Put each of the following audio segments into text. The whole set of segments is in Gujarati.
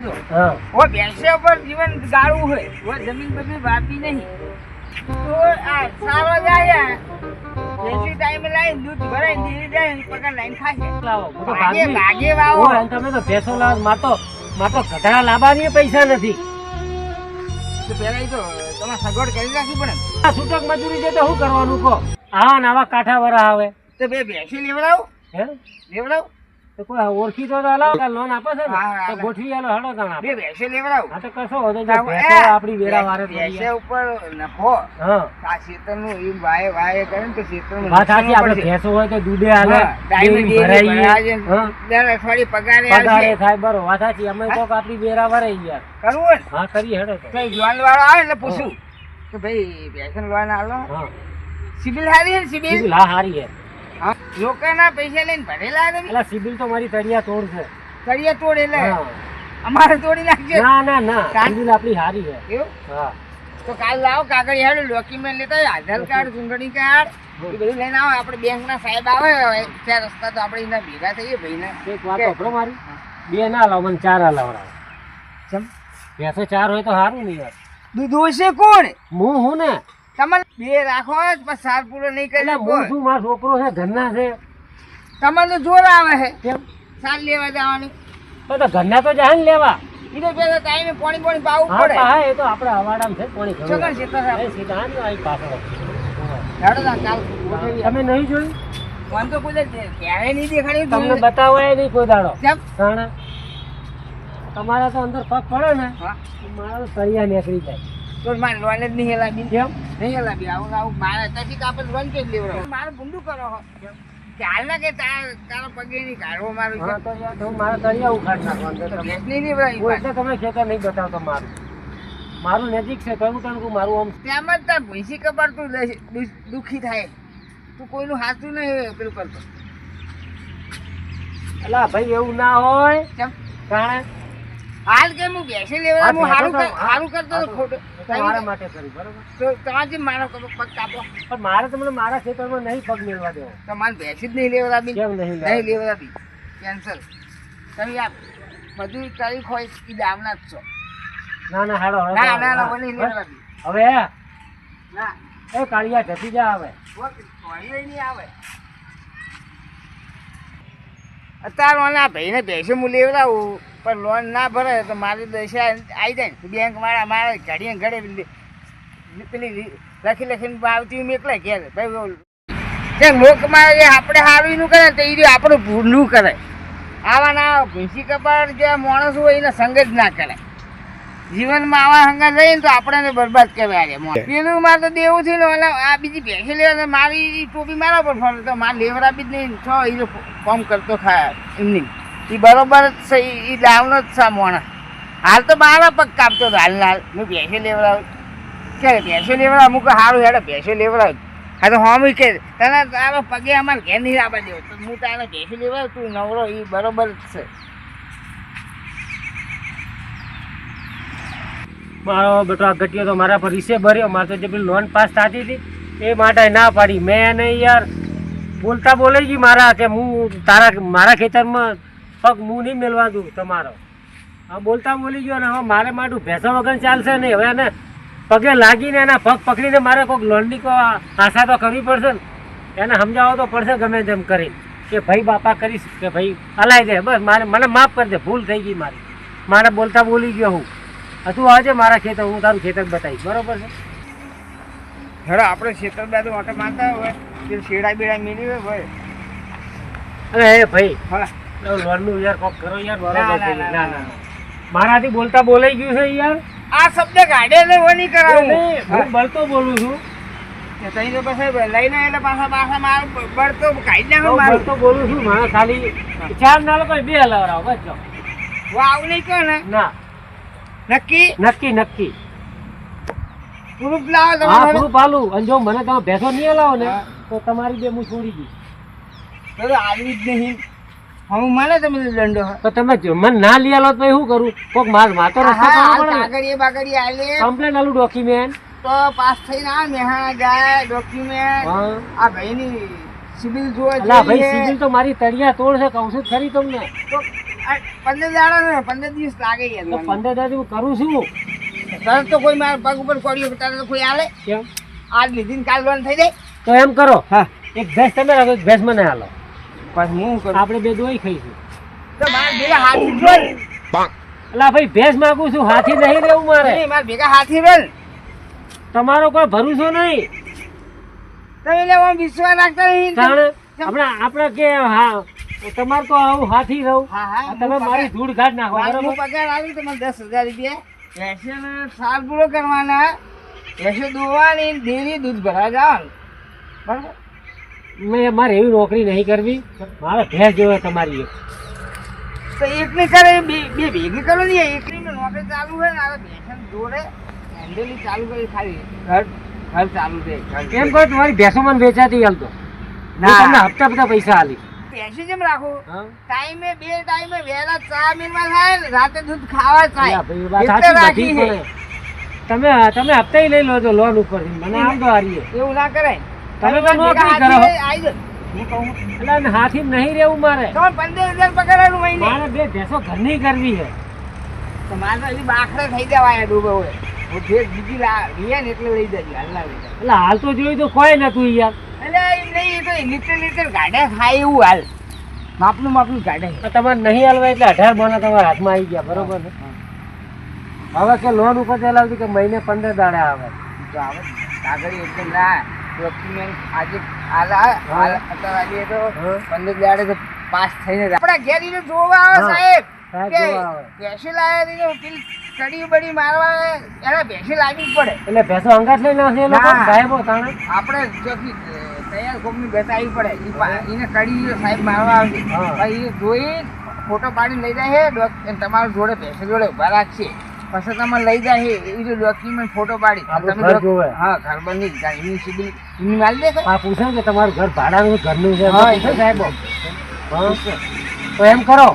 ઓ ભેંસે ઉપર જીવન ગાળવું હોય. ઓ જમીન બધી વાપી નહીં. તો આ સારો જાય જેસી ટાઈમે લાઈન દૂધ ભરાય દીધી જાય પકડ લાઈન ખાશે. ભાગે ભાગે વાવો. તમે તો ભેંસો લાવો માતો માતો તો લાવવાની પૈસા નથી. તો પેલા તો તમારે સગવડ કરી રાખી પડે આ છૂટક મજૂરી છે તો શું કરવાનું કહો? આવા નાવા કાંઠા વરા આવે. તો બે ભેંસે લેવડાવો. હે? લેવડાવો. તો કોઈ ઓળખીતો તો હલાવ લોન આપે છે ને હા, હા, તો ગોઠવી આલો હળો તાણ બે ભેંસે લેવડાવો. હા તો કશો હોતો તાવ, ભેંસો એ, વેરા વારે ભેંસે ઉપર નફો હા. આ ખેતરનું ઈ વાય વાય કરે ને તો ખેતરનું વાત સાચી આપણે ભેંસો હોય તો દૂધે હાલે હા, ટાઈમે ડેરી ડેરી ભરાઈએ. હા, દર અઠવાડિયે પગારે પગારે થાય બરો વાત સાચી અમે તો આપડી વેરા કરવું હા કરી હેડો તો. કઈ લોન વાળો આવે એટલે પૂછું. કે ભાઈ પેશન લોન આલો? સિબિલ હારી હે સિબિલ? સિબિલ હા હારી હે. હા. લોકોના પૈસા લઈને ભરેલા તમે એટલે સિબિલ તો મારી તળિયા તોડ છે. તળિયા તોડ એટલે. અમારે તોડી નાખજો. ના ના ના. સિબિલ આપણી હારી છે. એવું? હા. તો કાલ લાવો કાગળ હેડો ડોક્યુમેન્ટ લેતા હોય આધાર કાર્ડ ચૂંટણી કાર્ડ એ બધું લઈને આવો. આપણે બેંકના સાહેબ આવે ચાર રસ્તા તો આપણે એના ભેગા થઈએ ભાઈના. એક વાત સાંભળો મારી? બે ના લાવ મને ચાર લાવડાવો ચમ? ભેંસો ચાર હોય તો સારું નહીં યાર. દૂધ છે કોણ? હું હું ને? તમારે બે રાખો પણ સાર પૂરો નહીં કરી હું શું મારો છોકરો છે ઘરના છે? તમારે તો જોર આવે છે. કેમ? સાર લેવા જવાનું. તો ઘરના તો જાય ને લેવા. એ તો પેલા ટાઈમે પાણી પાણી પાવું પડે. હા એ તો આપણે હવાડામાં છે પાણી. ક્ષેત્ર છે એ સીધા આને અહીં પાછળ. તમે નહીં જોયું? મને તો કોઈ ક્યારે નહીં દેખાડ્યું તમને બતાવાય નહીં કોઈ દાડો. તમારા તો અંદર પગ પડે ને મારો તો તળિયા નીકળી જાય. તો મારે લોન જ નહીં હેલાવી. કેમ નહીં હેલાવી. આવું આવું મારે અત્યારથી તો આપણે લોન જ લેવડાવો? મારે ભૂંડું કરો ચાલ હાલના કે તાર- તારો પગે નહીં કાઢવો મારું. તો યાર તો મારા તળિયા ઉખાડ નાખવા અંદર તો તમે. ભેંસ નહીં લેવડાવી. એટલે તમે ખેતર નહીં બતાવતો મારું મારું નજીક છે હું તને કહું મારું આમ તેમ જ તાર ભૈંસી કપાળ તું દુઃખી થાય તું કોઈનું હાથું નહીં પેલું કરતો અલા ભાઈ એવું ના હોય કેમ કારણ હાલ કે હું બેસી લેવા હું હારું સારું કરતો તો મારા માટે કરી બરોબર? તો તમારે જેમ મારો પગ કાપો. પણ મારે તમને મારા ખેતરમાં નહીં પગ મેળવા દેવો. તમારે બેસી જ નહીં લેવડાવી કેમ નહીં નહીં લેવા? લેવડાવી કેન્સલ તમે આ બધું તારીખ હોય એ દામના જ છો. ના ના હાડો ના ના ના. મને નહીં લેવડાવી હવે? ના. એ કાળિયા જતી જા વાંધો નહીં આવે. અત્યારે મને આ ભાઈને બેસે હું લેવડાવું. પણ લોન ના ભરે તો મારી દશા આવી જાય ને. બેંક વાળા મારે ઘડીએ ઘડે પેલી લખી લખીને આવતી મેકલે કે ભાઈ. તે લોકમાં જે આપણે સારું એનું કરે તો એ આપણું ભૂલું કરે. આવા ના ભૂંસી કપાળ જે માણસ હોય એને સંગ જ ના કરે. જીવનમાં આવા હંગા રહીને તો આપણે બરબાદ કહેવાય. પેલું મારે તો દેવું છે ને, ઓલા આ બીજી ભેંસી લેવા મારી ટોપી મારા પર ફરે તો મારે લેવરા બી જ નહીં છ એ ફોર્મ કરતો ખાય એમની. એ બરોબર જ છે એ લાવનો જ છે મોણા. હાલ તો મારા પગ કાપતો હતો હાલ હાલ. હું ભેંસો લેવડાવ. ક્યારે ભેંસો લેવડાવ? અમુક સારું હેડે ભેંસો લેવડાવ. હા તો હોમી કે, તને તારો પગે અમારે ઘેર નહીં આવવા દેવો. તો હું તારે ભેંસો લેવડાવ, તું નવરો એ બરોબર જ છે. મારો બેટો, આ ઘટ્યો તો મારા પર રિસે ભર્યો. મારે તો જે પેલી લોન પાસ થતી હતી, એ માટે ના પાડી. મેં એને યાર બોલતા બોલાઈ ગઈ મારા કે હું તારા, મારા ખેતરમાં પગ હું નહીં મેળવા દઉં તમારો. હા બોલતા બોલી ગયો ને હવે મારે માટું ભેંસા વગર ચાલશે નહીં. હવે એને પગે લાગીને એના પગ પકડીને મારે કોઈક લોનની કો આશા તો કરવી પડશે ને. એને સમજાવો તો પડશે ગમે તેમ કરી. કે ભાઈ બાપા કરીશ કે ભાઈ હલાઈ દે. બસ મારે મને માફ કરી દે. ભૂલ થઈ ગઈ મારી. મારે બોલતા બોલી ગયો હું. તું આવજે મારા ખેતર હું તારું ખેતર બતાવીશ. બરાબર છે? હેડો આપણે ખેતર બાજુ માટે માનતા હોય પેલું શેડા બેડા મેળવી હોય ભાઈ. અરે હે ભાઈ. હા. લોનનું યાર કોક કરો યાર ના, ના, ના, ના ના ના. મારાથી બોલતા બોલાઈ ગયું છે યાર? આ શબ્દ ગાડે ને એવો કરાવ. હું બળતો બોલું છું. કે તઈ તો પછી લઈને એટલે પાછા પાછા માર બળતો કાઈ ના હું બળતો બોલું છું મારા ખાલી ચાર ના લોકો બે હલાવરાવો બસ જો. હું આવું નહીં કહો ને. ના. નક્કી? નક્કી નક્કી. પ્રૂફ લાવો હા તમારે આલું. પાલું અને જો મને તમે ભેસો નહીં હલાવો ને તો તમારી બે હું છોડી દઈશ. તો આવી જ નહીં. હું મને તમે દંડો. તો તમે મને ના લઈ આલો તો શું કરું? કોક માર માતો રસ્તો કાગળીએ બાગળીએ આલે. કમ્પ્લેન આલું ડોક્યુમેન્ટ તો પાસ થઈને આ મેહાણા જાય ડોક્યુમેન્ટ આ ભાઈની સિબિલ જોવા જોઈએ ભાઈ સિવિલ તો મારી તળિયા તોડ છે કહું છું ખરી તમને. તો પંદર દાડા ને પંદર દિવસ લાગે યાર તો પંદર દાડ હું કરું છું તરત તો કોઈ મારા પગ ઉપર કોડ્યો તરત તો કોઈ આલે. કેમ? આજ લીધી ને કાલ લોન થઈ જાય. તો એમ કરો. હા. એક ભેંસ તમે રાખો એક ભેંસ મને હાલો પછી હું કરું? આપણે બે દોઈ ખાઈશું. તો મારા ભેગા હાથી જોઈ એટલે ભાઈ ભેંસ માંગુ છું હાથી નહીં રહેવું મારે. નહીં, મારા ભેગા હાથી બેન તમારો કોઈ ભરોસો નહીં. તમે એટલે વિશ્વાસ રાખતા નહીં. કારણ આપણે આપણે કે હા તમારે તો આવું હાથી રહું. હા હા તમે મારી ધૂળ ઘાટ નાખો બરાબર? પગાર આવી તમારે દસ હજાર રૂપિયા. એસે ને સાલ પૂરો કરવાના. એસે દોવાની ડેરી દૂધ ભરા જવાનું. બરાબર? મેં મારે એવી નોકરી નહીં કરવી. મારે ભેંસ જોવે તમારી એક. તો એકની કરે બે બે ભેગી કરો ને એકની નોકરી ચાલુ હોય ને આ બેસન જોડે હેન્ડલી ચાલુ કરી ખાલી ઘર ઘર ચાલુ છે. એમ કહો તમારી ભેંસો મને વેચાતી હાલતો ના. તમને હપ્તા બધા પૈસા હાલી પેસી જેમ રાખો? ટાઈમે બે ટાઈમે વહેલા ચા મિલમાં થાય રાતે દૂધ ખાવા થાય. રાખી તમે તમે હપ્તા લઈ લો છો લોન ઉપર મને આમ તો હારીએ એવું ના કરાય. તમે તો નોકરી કરો. એટલે હાથી નહીં રહેવું મારે. તમારે પંદર હજાર પગારવાનું મહિને મારે બે ભેંસો ઘરની કરવી છે. તો મારે હજી બાખડે થઈ જવાય ડૂબે હોય. હું ફેર બીજી લઈએ ને એટલે લઈ જજો હાલના એટલે હાલ તો જોયું તો કોઈ નતું યાર. એટલે નહીં તો લીટર લીટર ગાડે ખાય એવું હાલ. માપનું માપનું ગાડે. તમારે નહીં હાલવા એટલે અઢાર બોના તમારા હાથમાં આવી ગયા બરોબર ને? હવે કે લોન ઉપર ચલાવતી કે મહિને પંદર દાડા આવે? તો આવે. કાગળ એકદમ ના ડોક્યુમેન્ટ આજે આજે તો પંદર દાડે તો પાસ થઈને જ આપણા ઘેર ઈને જોવા આવે સાહેબ. સાહેબ કે જોવા આવે. ભેંસી લાયા રહીને પેલી કડી બડી મારવા એને ભેંસી લાગવી પડે. એટલે ભેંસો. સાહેબો તાણે? આપણે ચોથી તૈયાર કોકની બતાવવી પડે. એને કડી સાહેબ મારવા આવે એ જોઈ ફોટો પાડી લઈ જાય છે તમારા જોડે ભેંસો જોડે ઊભા રાખશે. પછી તમે લઈ જાય છે એ જો ડોક્યુમેન્ટ ફોટો પાડી. તમે જોવે. હા ઘર બની એની સિબિલ એની માલ દે હા પૂછે કે તમારું ઘર ભાડાનું ઘરનું છે? હા, એ સાહેબ? તો એમ કરો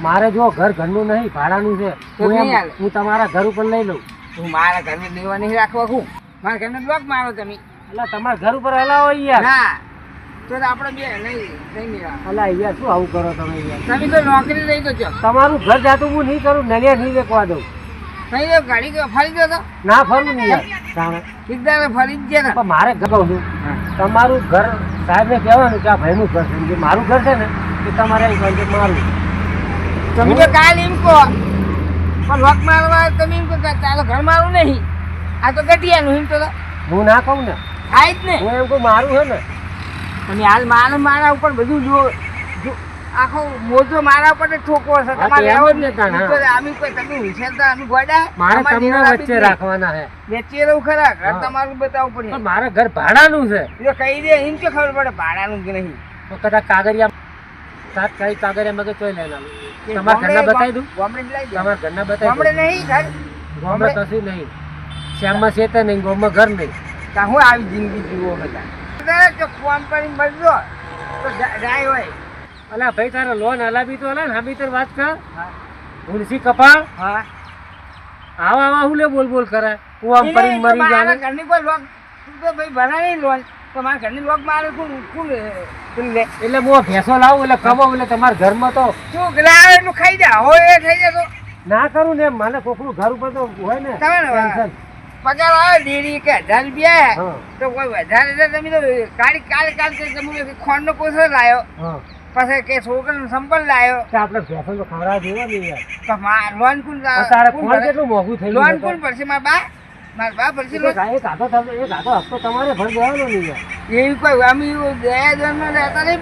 મારે જો ઘર ઘરનું નહીં ભાડાનું છે તો હું એમ- નહીં હું તમારા ઘર ઉપર લઈ લઉં. હું મારા ઘરને લેવા નહીં રાખવા હું મારા ઘરને બ્લોક મારો તમે. એટલે તમારા ઘર ઉપર હલાવો યાર ના. તો તો આપણે બે નહીં નહીં અલા યાર શું આવું કરો તમે યાર તમે તો નોકરી લઈ તમારું ઘર જાતું હું નહીં કરું નલિયા નહીં વેકવા દઉં. નહીં તો ગાડી તો ફરી દો તો. ના ફરું નહીં યાર. એકદમ ફરી જ ને. પણ મારે ઘર કહું છું તમારું ઘર સાહેબને કહેવાનું કે આ ભાઈનું ઘર છે. જે મારું ઘર છે ને એ તમારે એમ કહ્યું મારું તમે તો કાલ એમ કહો. પણ લોક મારવા તમે એમ કહો કે ચાલો ઘર મારું નહીં. આ તો ગટિયાનું એમ તો. હું ના કહું ને. થાય જ ને. હું એમ કહું મારું છે ને. તમે હાલ મારા મારા ઉપર બધું જુઓ. જો આખો મોજો મારા પર ઠોકો છે તમારે તો જ ને આમી કોઈ તમે વિચારતા અમે ગોડા મારે તમને વચ્ચે રાખવાના હે. વેચી રહું ખરા ઘર તમારું બતાવવું પડે. પણ મારા ઘર ભાડાનું છે. એ કહી દે એમ કે ખબર પડે ભાડાનું કે નહીં. તો કદાચ કાગળિયા કઈ કાગરિયા મગજ ચોઈ લઈ લાવ. તમારા ઘરના બતાવી દઉં? ગામડે લઈ તમારા ઘરના બતાવી ગામડે નહીં ઘર? ગામમાં કશું નહીં. શ્યામમાં શેતે નહીં ગામમાં ઘર નહીં. ત્યાં હું આવી જિંદગી જીવો બધા. ફોન કરીને મળજો તો જાય હોય. અલા ભાઈ તારે લોન હલાવી તો અલા ને હામી તાર વાત કર. હા. કપાળ. હા. આવા આવા હું લે બોલ બોલ કરે. હું આમ પડી મરી જાને. ઘરની કોઈ લોક તું તો ભાઈ ભરાય લોન. તો મારા ઘરની લોક મારે કોણ લે? એટલે હું ભેંસો લાવું એટલે કમાવું એટલે તમારા ઘરમાં તો શું લાવે એટલું ખાઈ જા. હોય એ થઈ જતો ના કરું ને મને કોકનું ઘર ઉપર તો હોય ને તમે ને ટેન્શન. પગાર આવે ડેરી કે હજાર રૂપિયા. તો કોઈ વધારે તો તમે તો કાળી કાળી કાલ કે તમે ખોંડનો કોસો લાયો. હા. પછી કે છોકરાનો સંપલ લાયો. તો આપણે તો ખવડાવ જેવા ને યાર. તો મા લોન આ તારે ફોન? કેટલું મોંઘું થયું લોન કોણ ભરશે મારા બા મારા બા લોન એક હપ્તો તમારે ભરી દેવાનો ને યાર. એવી કોઈ અમે ગયા રહેતા નહીં.